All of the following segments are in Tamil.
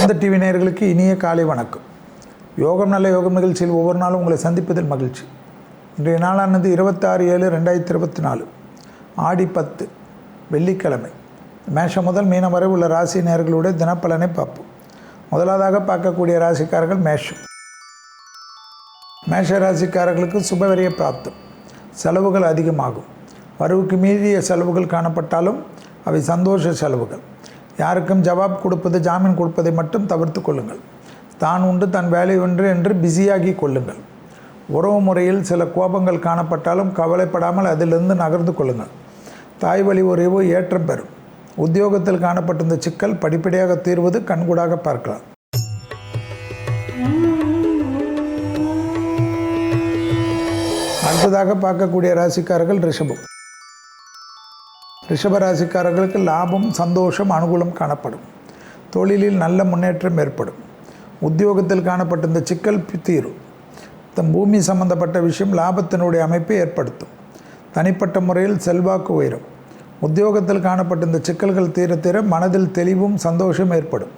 அனந்த டிவி நேயர்களுக்கு இனிய காலை வணக்கம். யோகம் நல்ல யோகம் நிகழ்ச்சியில் ஒவ்வொரு நாளும் உங்களை சந்திப்பதில் மகிழ்ச்சி. இன்றைய நாளானது இருபத்தாறு ஏழு ரெண்டாயிரத்தி இருபத்தி நாலு. ஆடி பத்து வெள்ளிக்கிழமை. மேஷம் முதல் மீனம் வரை உள்ள ராசி நேர்களுடைய தினப்பலனை பார்ப்போம். முதலாவதாக பார்க்கக்கூடிய ராசிக்காரர்கள் மேஷம். மேஷ ராசிக்காரர்களுக்கு சுபவரிய பிராப்தம். செலவுகள் அதிகமாகும். வரவுக்கு மீறிய செலவுகள் காணப்பட்டாலும் அவை சந்தோஷ செலவுகள். யாருக்கும் ஜவாப் கொடுப்பது ஜாமீன் கொடுப்பதை மட்டும் தவிர்த்து கொள்ளுங்கள். தான் உண்டு தன் வேலை ஒன்று என்று பிஸியாகி கொள்ளுங்கள். உறவு முறையில் சில கோபங்கள் காணப்பட்டாலும் கவலைப்படாமல் அதிலிருந்து நகர்ந்து கொள்ளுங்கள். தாய் வழி உறவு ஏற்றம் பெறும். உத்தியோகத்தில் காணப்பட்டிருந்த சிக்கல் படிப்படியாக தீர்வது கண்கூடாக பார்க்கலாம். அடுத்ததாக பார்க்கக்கூடிய ராசிக்காரர்கள் ரிஷபம். ரிஷபராசிக்காரர்களுக்கு லாபம் சந்தோஷம் அனுகூலம் காணப்படும். தொழிலில் நல்ல முன்னேற்றம் ஏற்படும். உத்தியோகத்தில் காணப்பட்ட இந்த சிக்கல் தீரும். தம் பூமி சம்பந்தப்பட்ட விஷயம் லாபத்தினுடைய அமைப்பை ஏற்படுத்தும். தனிப்பட்ட முறையில் செல்வாக்கு உயரும். உத்தியோகத்தில் காணப்பட்டிருந்த சிக்கல்கள் தீர தீர மனதில் தெளிவும் சந்தோஷம் ஏற்படும்.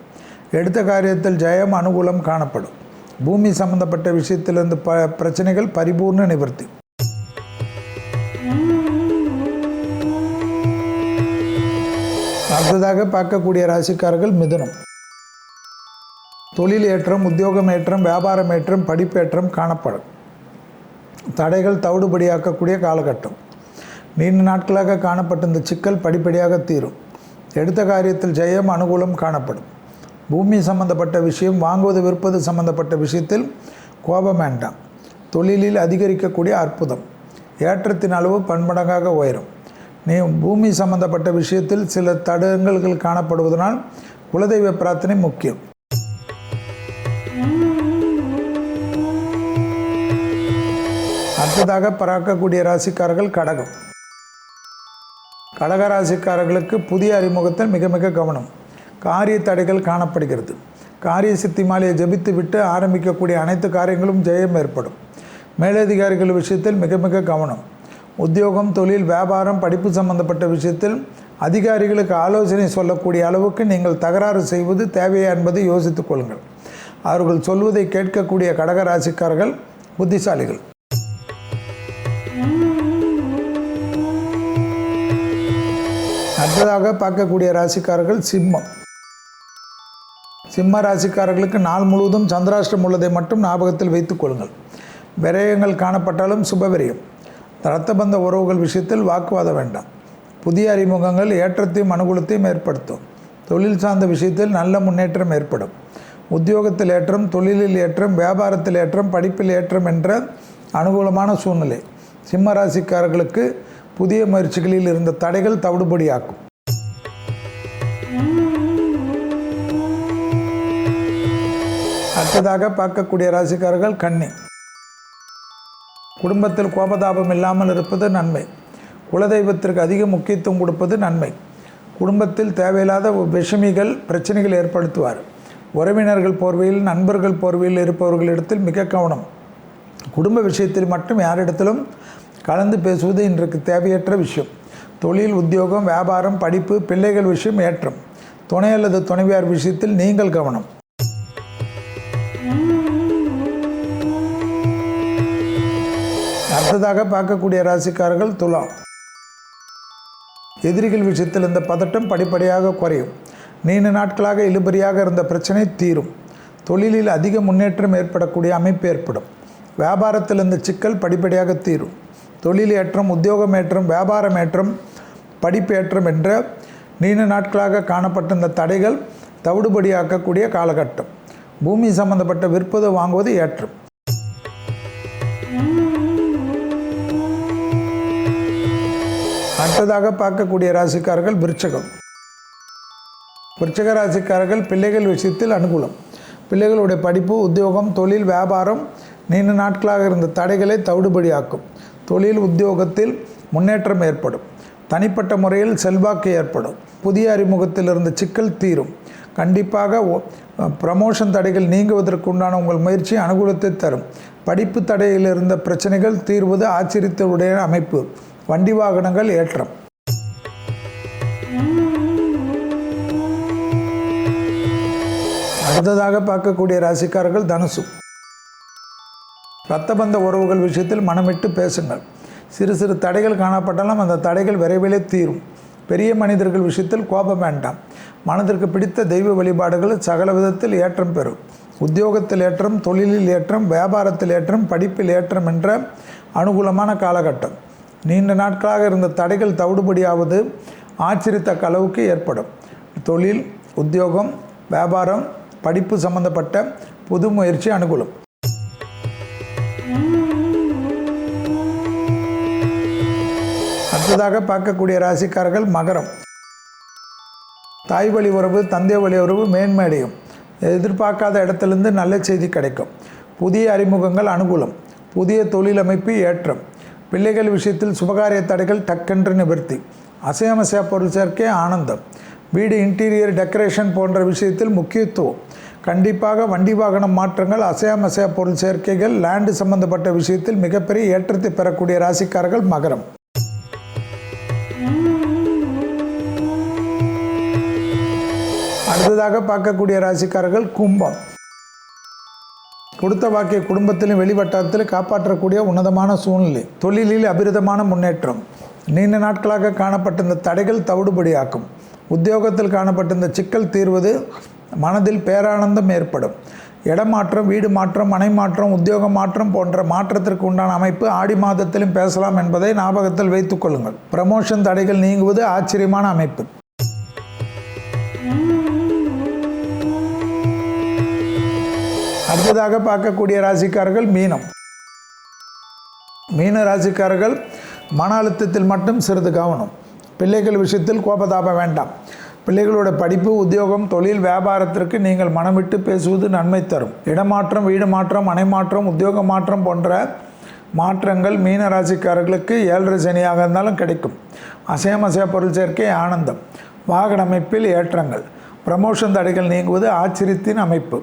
எடுத்த காரியத்தில் ஜெயம் அனுகூலம் காணப்படும். பூமி சம்பந்தப்பட்ட விஷயத்திலிருந்து ப பிரச்சனைகள் பரிபூர்ண நிவர்த்தி. அடுத்ததாக பார்க்கக்கூடிய ராசிக்காரர்கள் மிதுனம். தொழில் ஏற்றம் உத்தியோகம் ஏற்றம் வியாபாரம் ஏற்றம் படிப்பேற்றம் காணப்படும். தடைகள் தவிடுபடியாக்கக்கூடிய காலகட்டம். நீண்ட நாட்களாக காணப்பட்ட இந்த சிக்கல் படிப்படியாக தீரும். எடுத்த காரியத்தில் ஜெயம் அனுகூலம் காணப்படும். பூமி சம்பந்தப்பட்ட விஷயம் வாங்குவது விற்பது சம்பந்தப்பட்ட விஷயத்தில் கோபம் வேண்டாம். தொழிலில் அதிகரிக்கக்கூடிய அற்புதம். ஏற்றத்தின் அளவு பன்மடங்காக உயரும். நீ பூமி சம்பந்தப்பட்ட விஷயத்தில் சில தடங்கல்கள் காணப்படுவதனால் குலதெய்வ பிரார்த்தனை முக்கியம். அடுத்ததாக பறக்கக்கூடிய ராசிக்காரர்கள் கடகம். கடக ராசிக்காரர்களுக்கு புதிய அறிமுகத்தில் மிக மிக கவனம். காரிய தடைகள் காணப்படுகிறது. காரிய சித்தி மாலையை ஜபித்து விட்டு ஆரம்பிக்கக்கூடிய அனைத்து காரியங்களும் ஜெயம் ஏற்படும். மேலதிகாரிகள் விஷயத்தில் மிக மிக கவனம். உத்தியோகம் தொழில் வியாபாரம் படிப்பு சம்பந்தப்பட்ட விஷயத்தில் அதிகாரிகளுக்கு ஆலோசனை சொல்லக்கூடிய அளவுக்கு நீங்கள் தகராறு செய்வது தேவையா என்பதை யோசித்துக் கொள்ளுங்கள். அவர்கள் சொல்வதை கேட்கக்கூடிய கடக ராசிக்காரர்கள் புத்திசாலிகள். அடுத்ததாக பார்க்கக்கூடிய ராசிக்காரர்கள் சிம்மம். சிம்ம ராசிக்காரர்களுக்கு நாள் முழுவதும் சந்திராஷ்டிரம் உள்ளதை மட்டும் ஞாபகத்தில் வைத்துக் கொள்ளுங்கள். விரயங்கள் காணப்பட்டாலும் சுபவிரயம் இரத்தபந்த உறவுகள் விஷயத்தில் வாக்குவாதம் வேண்டாம். புதிய அறிமுகங்கள் ஏற்றத்தையும் அனுகூலத்தையும் ஏற்படுத்தும். தொழில் சார்ந்த விஷயத்தில் நல்ல முன்னேற்றம் ஏற்படும். உத்தியோகத்தில் ஏற்றம் தொழிலில் ஏற்றம் வியாபாரத்தில் ஏற்றம் படிப்பில் ஏற்றம் என்ற அனுகூலமான சூழ்நிலை. சிம்ம ராசிக்காரர்களுக்கு புதிய முயற்சிகளில் இருந்த தடைகள் தவிடுபடியாக்கும் அடுத்ததாக பார்க்கக்கூடிய ராசிக்காரர்கள் கன்னி. குடும்பத்தில் கோபதாபம் இல்லாமல் இருப்பது நன்மை. குலதெய்வத்திற்கு அதிக முக்கியத்துவம் கொடுப்பது நன்மை. குடும்பத்தில் தேவையில்லாத விஷமிகள் பிரச்சனைகள் ஏற்படுத்துவார். உறவினர்கள் போர்வையில் நண்பர்கள் போர்வையில் இருப்பவர்களிடத்தில் மிக கவனம். குடும்ப விஷயத்தில் மட்டும் யாரிடத்திலும் கலந்து பேசுவது இன்றைக்கு தேவையற்ற விஷயம். தொழில் உத்தியோகம் வியாபாரம் படிப்பு பிள்ளைகள் விஷயம் ஏற்றம். துணை அல்லது துணைவியார் விஷயத்தில் நீங்கள் கவனம். அடுத்ததாக பார்க்கக்கூடிய ராசிக்காரர்கள் துலாம். எதிரிகள் விஷயத்தில் இந்த பதட்டம் படிப்படியாக குறையும். நீண்ட நாட்களாக இழுபறியாக இருந்த பிரச்சனை தீரும். தொழிலில் அதிக முன்னேற்றம் ஏற்படக்கூடிய அமைப்பு ஏற்படும். வியாபாரத்தில் இந்த சிக்கல் படிப்படியாக தீரும். தொழில் ஏற்றம் உத்தியோகம் ஏற்றம் வியாபாரம் ஏற்றம் படிப்பு ஏற்றம் என்ற நீண்ட நாட்களாக காணப்பட்ட இந்த தடைகள் தவிடுபடியாக்கக்கூடிய காலகட்டம். பூமி சம்பந்தப்பட்ட விற்பது வாங்குவது ஏற்றம். அடுத்ததாக பார்க்கக்கூடிய ராசிக்காரர்கள் விருச்சகம். விருச்சக ராசிக்காரர்கள் பிள்ளைகள் விஷயத்தில் அனுகூலம். பிள்ளைகளுடைய படிப்பு உத்தியோகம் தொழில் வியாபாரம் நீண்ட நாட்களாக இருந்த தடைகளை தவிடுபடியாக்கும். தொழில் உத்தியோகத்தில் முன்னேற்றம் ஏற்படும். தனிப்பட்ட முறையில் செல்வாக்கு ஏற்படும். புதிய அறிமுகத்தில் இருந்த சிக்கல் தீரும். கண்டிப்பாக ப்ரமோஷன் தடைகள் நீங்குவதற்கு உண்டான உங்கள் முயற்சி அனுகூலத்தை தரும். படிப்பு தடையில் இருந்த பிரச்சனைகள் தீர்வது ஆச்சரியத்துடைய அமைப்பு. வண்டி வாகனங்கள் ஏற்றம். அடுத்ததாக பார்க்கக்கூடிய ராசிக்காரர்கள் தனுசு. ரத்தபந்த உறவுகள் விஷயத்தில் மனமிட்டு பேசுங்கள். சிறு சிறு தடைகள் காணப்பட்டாலும் அந்த தடைகள் விரைவிலே தீரும். பெரிய மனிதர்கள் விஷயத்தில் கோபம் வேண்டாம். மனதிற்கு பிடித்த தெய்வ வழிபாடுகள் சகல விதத்தில் ஏற்றம் பெறும். உத்தியோகத்தில் ஏற்றம் தொழிலில் ஏற்றம் வியாபாரத்தில் ஏற்றம் படிப்பில் ஏற்றம் என்ற அனுகூலமான காலகட்டம். நீண்ட நாட்களாக இருந்த தடைகள் தவிடுபடியாவது ஆச்சரியத்தக்க அளவுக்கு ஏற்படும். தொழில் உத்தியோகம் வியாபாரம் படிப்பு சம்பந்தப்பட்ட புது முயற்சி அனுகூலம். அடுத்ததாக பார்க்கக்கூடிய ராசிக்காரர்கள் மகரம். தாய் வழி உறவு தந்தை வழி உறவு மேன்மையடையும் எதிர்பார்க்காத இடத்துலேருந்து நல்ல செய்தி கிடைக்கும். புதிய அறிமுகங்கள் அனுகூலம். புதிய தொழிலமைப்பு ஏற்றம். பிள்ளைகள் விஷயத்தில் சுபகாரிய தடைகள் டக்கென்று நிவர்த்தி. அசையமசையா பொருள் சேர்க்கை ஆனந்தம். வீடு இன்டீரியர் டெக்கரேஷன் போன்ற விஷயத்தில் முக்கியத்துவம். கண்டிப்பாக வண்டி வாகனம் மாற்றங்கள் அசையாமசையா பொருள் சேர்க்கைகள் லேண்டு சம்பந்தப்பட்ட விஷயத்தில் மிகப்பெரிய ஏற்றத்தை பெறக்கூடிய ராசிக்காரர்கள் மகரம். அடுத்ததாக பார்க்கக்கூடிய ராசிக்காரர்கள் கும்பம். கொடுத்த வாக்கிய குடும்பத்திலும் வெளிவட்டாரத்திலும் காப்பாற்றக்கூடிய உன்னதமான சூழ்நிலை. தொழிலில் அபிரிதமான முன்னேற்றம். நீண்ட நாட்களாக காணப்பட்ட இந்த தடைகள் தவிடுபடியாக்கும். உத்தியோகத்தில் காணப்பட்ட இந்த சிக்கல் தீர்வது மனதில் பேரானந்தம் ஏற்படும். இடமாற்றம் வீடு மாற்றம் மனை மாற்றம் உத்தியோக மாற்றம் போன்ற மாற்றத்திற்கு உண்டான அமைப்பு ஆடி மாதத்திலும் பேசலாம் என்பதை ஞாபகத்தில் வைத்துக்கொள்ளுங்கள் ப்ரமோஷன் தடைகள் நீங்குவது ஆச்சரியமான அமைப்பு. அடுத்ததாக பார்க்கக்கூடிய ராசிக்காரர்கள் மீனம். மீன ராசிக்காரர்கள் மன அழுத்தத்தில் மட்டும் சிறிது கவனம். பிள்ளைகள் விஷயத்தில் கோபதாபம் வேண்டாம். பிள்ளைகளோட படிப்பு உத்தியோகம் தொழில் வியாபாரத்திற்கு நீங்கள் மனமிட்டு பேசுவது நன்மை தரும். இடமாற்றம் வீடு மாற்றம் மனை மாற்றம் உத்தியோக மாற்றம் போன்ற மாற்றங்கள் மீன ராசிக்காரர்களுக்கு ஏழரை சனியாக இருந்தாலும் கிடைக்கும். அசையமசைய பொருள் சேர்க்கை ஆனந்தம். வாகன அமைப்பில் ஏற்றங்கள். ப்ரமோஷன் தடைகள் நீங்குவது ஆச்சரியத்தின் அமைப்பு.